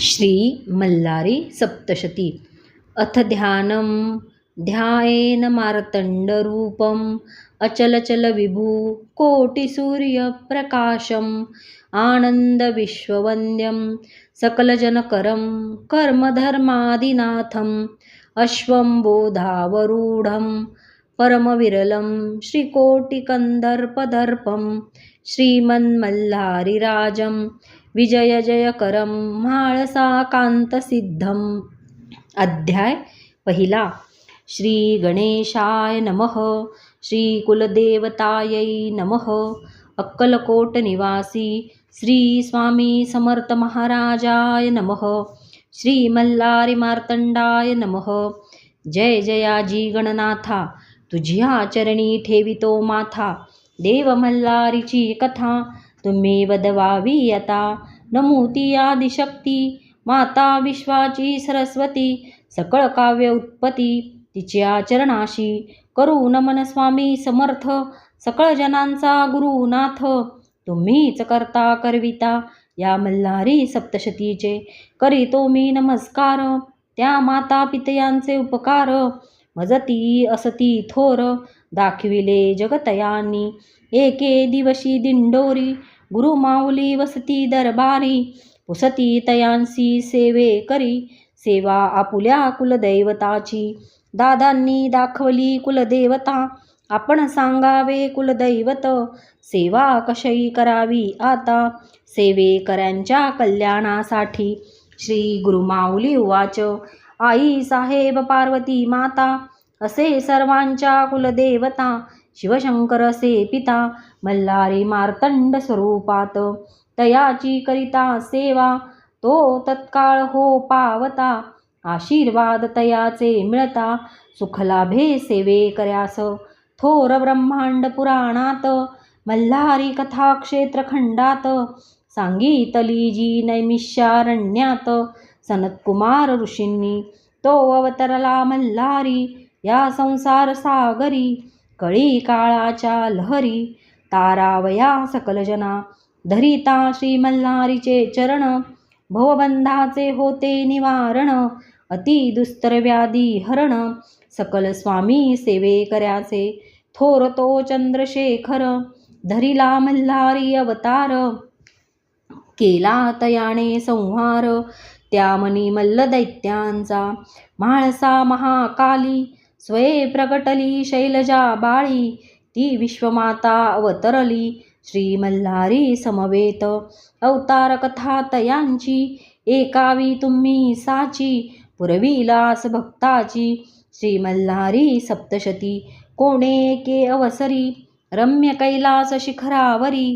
श्री मल्लारी सप्तशती। अथ ध्यानं ध्यायेन मार्तण्डरूपम् अचलचलविभू कोटिसूर्यप्रकाशम् आनन्दविश्ववन्द्यं सकलजनकरं कर्मधर्मादिनाथम् अश्वंबोधावरूढं परमविरलं श्रीकोटिकन्दर्पदर्पं श्रीमन्मल्लारिराजं विजयजयकरं म्हाळसाकान्तसिद्धम् अध्याय पहिला. श्री गणेशाय नमः श्री कुलदेवतायै नमः अक्कलकोट निवासी श्री स्वामी समर्थ महाराजाय नमः श्री मार्तंडाय नमः. जय जयाजी गणनाथा तुझ्या चरणी ठेवितो माथा. देवमल्लारीची कथा तुम्ही वदवावी यता नमूती आदिशक्ती। माता विश्वाची सरस्वती। सकळ काव्य उत्पत्ती। तिच्या चरणाशी करू नमन स्वामी समर्थ। सकळ जनांचा गुरुनाथ तुम्हीच करता करविता। या मल्हारी सप्तशतीचे। करीतो मी नमस्कार। त्या माता पितयांचे उपकार। मजती असती थोर। दाखविले जगतयांनी। एके दिवशी दिंडोरी। गुरुमाऊली वसती दरबारी पुसती तयांसी सेवे करी सेवा आपुल्या कुलदैवताची. दादांनी दाखवली कुलदेवता आपण सांगावे कुलदैवत. सेवा कशी करावी आता? सेवेकऱ्यांच्या कल्याणासाठी श्री गुरुमाऊली उवाच. आई साहेब पार्वती माता असे सर्वांच्या कुलदेवता शिवशंकरसे पिता मल्हारी मार्तंड स्वरूपात. तयाची करिता सेवा तो तत्काळ हो पावता. आशीर्वाद तयाचे मिळता सुखलाभे सेवे कर्यास. थोर ब्रह्मांड पुराणात मल्हारी कथा क्षेत्रखंडात सांगितली जी नैमिष्यारण्यात सनतकुमार ऋषींनी तो अवतरला मल्हारी या संसार सागरी. कळी काळाच्या लहरी तारावया सकलजना धरिता श्री मल्हारीचे चरण भवबंधाचे होते निवारण अति दुस्तर व्याधी हरण सकल स्वामी सेवे कर्याचे थोर तो चंद्रशेखर धरिला मल्हारी अवतार केला तयाने संहार त्यामनी मल्ल दैत्यांचा म्हाळसा महाकाली स्वये प्रगटली शैलजा बाळी ती विश्वमाता अवतरली श्री मल्हारी समवेत. अवतार कथा तयांची एकावी तुम्ही साची पुरविलास भक्ताची श्री मल्हारी सप्तशती कोणे के अवसरी रम्य कैलास शिखरावरी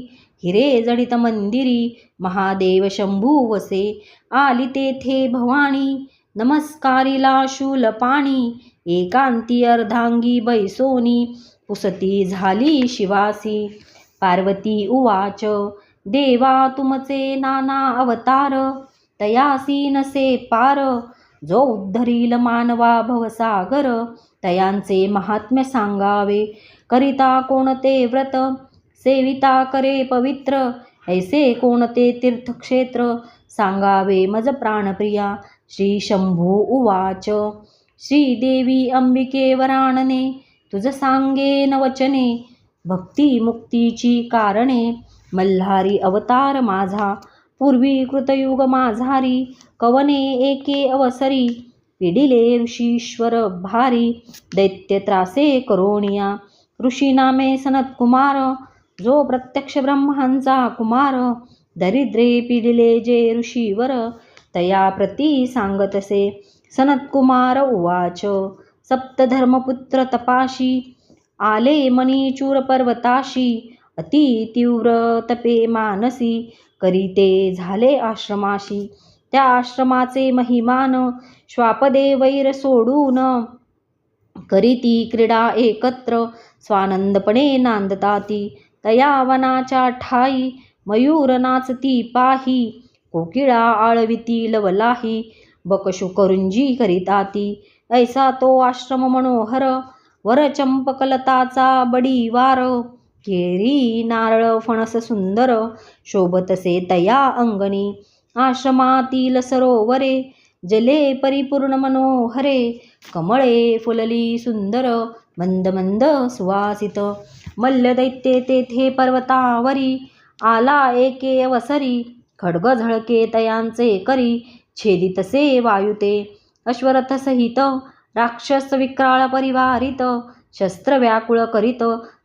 हिरे जडित मंदिरी महादेव शंभू वसे आली तेथे भवानी नमस्कारीला शूल पाणी एकांती अर्धांगी बैसोनी पुसती झाली शिवासी. पार्वती उवाच देवा तुमचे नाना अवतार तयासी नसे पार. जो उद्धरील मानवा भवसागर तयांचे महात्म्य सांगावे. करिता कोणते व्रत सेविता करे पवित्र. ऐसे कोणते तीर्थक्षेत्र सांगावे मज प्राणप्रिया. श्री शंभू उवाच श्रीदेवी अंबिके वराणने तुझ सांगे वचने भक्ती मुक्तीची कारणे मल्हारी अवतार माझा पूर्वी कृतयुग माझारी कवने एके अवसरी पिडिले ऋषीश्वर भारी दैत्य त्रासे करोणिया ऋषी नामे सनतकुमार जो प्रत्यक्ष ब्रह्मांचा कुमार दरिद्रे पिडिले जे ऋषीवर तया प्रती सांगतसे सनतकुमार उवाच सप्तधर्मपुत्र तपाशी आले मणिचूर पर्वताशी अति तीव्र तपे मानसी करीते झाले आश्रमाशी। त्या आश्रमाचे महिमान श्वापदे वैर सोडून करीती क्रीडा एकत्र स्वानंदपणे नांदताती। तया वनाच्या ठाई मयूर नाचती पाही कोकिळा आळविती लवलाही बकशु करुंजी करीताती ऐसा तो आश्रम मनोहर वर चंपकलताचा बडीवार केरी नारळ फणस सुंदर शोभतसे तया अंगणी. आश्रमातील सरोवरे जले परिपूर्ण मनोहरे. कमळे फुलली सुंदर मंद मंद सुवासित. मल्लदैत्ये तेथे पर्वतावरी आला एके अवसरी. खडग झळके तयांचे करी. छेदितसे वायुते अश्वरथसहित राक्षसविक्राळ राक्षस विक्राळ परिवारित शस्त्र व्याकुळ करीत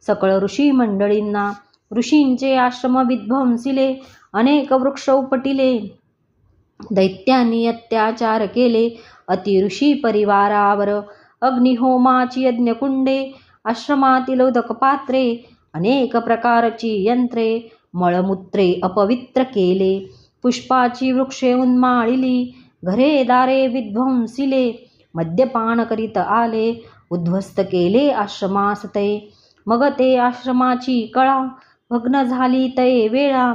सकळ ऋषी मंडळींना ऋषींचे आश्रम विध्वंसिले अनेक वृक्ष उपटिले. दैत्यांनी अत्याचार केले अतिऋषी परिवारावर अग्निहोमाची यज्ञकुंडे आश्रमातील उदकपात्रे अनेक प्रकारची यंत्रे मळमूत्रे अपवित्र केले. पुष्पाची वृक्षे उन्माळिली घरे दारे विध्वंसिले मद्यपान करीत आले उद्ध्वस्त केले आश्रमास ते मग ते आश्रमाची कळा भग्न झाली तये वेळा.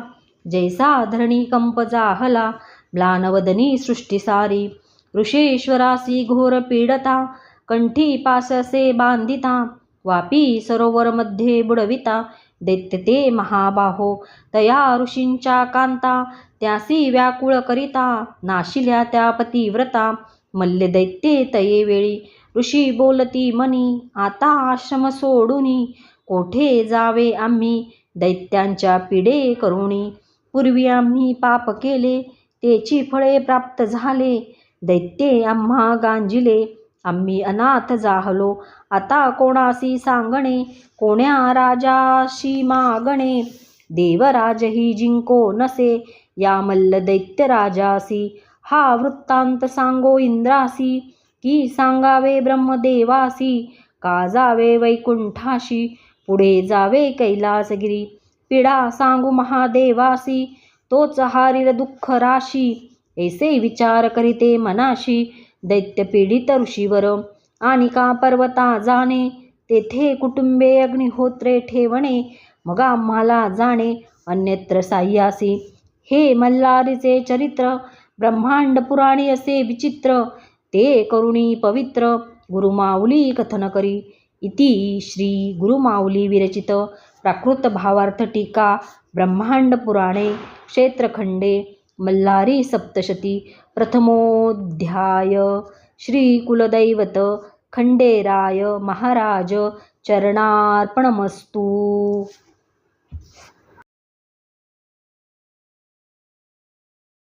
जैसा धरणी कंप जाहला म्लानवदनी सृष्टी सारी. ऋषेश्वरासी घोर पीडता कंठी पाससे बांधिता. वापी सरोवर मध्ये बुडविता. दैत्य ते महाबाहो. तया ऋषींच्या कांता त्यासी व्याकुळ करिता नाशिल्या त्या पतिव्रता. मल्ल दैत्ये तये वेळी. ऋषी बोलती मनी आता आश्रम सोडूनी. कोठे जावे आम्ही? दैत्यांच्या पिढे करुणी. पूर्वी आम्ही पाप केले तेची फळे प्राप्त झाले. दैत्ये आम्हा गांजिले. आम्ही अनाथ जाहलो. आता कोणासी सांगणे? कोण्या राजाशी मागणे? देवराजही जिंको नसे या मल्ल दैत्य राजासी. हा वृत्तांत सांगो इंद्रासी. की सांगावे ब्रह्मदेवासी. का जावे वैकुंठाशी? पुढे जावे कैलासगिरी. पिढा सांगू महादेवासी. तोच हारील दुःख राशी. ऐसे विचार करीते मनाशी. दैत्यपीडित ऋषीवर आणि का पर्वता जाणे तेथे कुटुंबे अग्निहोत्रे ठेवणे मग आम्हाला जाणे अन्यत्र साह्यासी. हे मल्हारीचे चरित्र ब्रह्मांड पुराणी असे विचित्र ते करुणी पवित्र गुरुमाऊली कथन करी. इति श्री गुरुमाऊली विरचित प्राकृत भावार्थ टीका ब्रह्मांड पुराणे क्षेत्रखंडे मल्हारी सप्तशती प्रथमोध्याय श्रीकुलदैवत खंडेराय महाराज चरणार्पणमस्तू.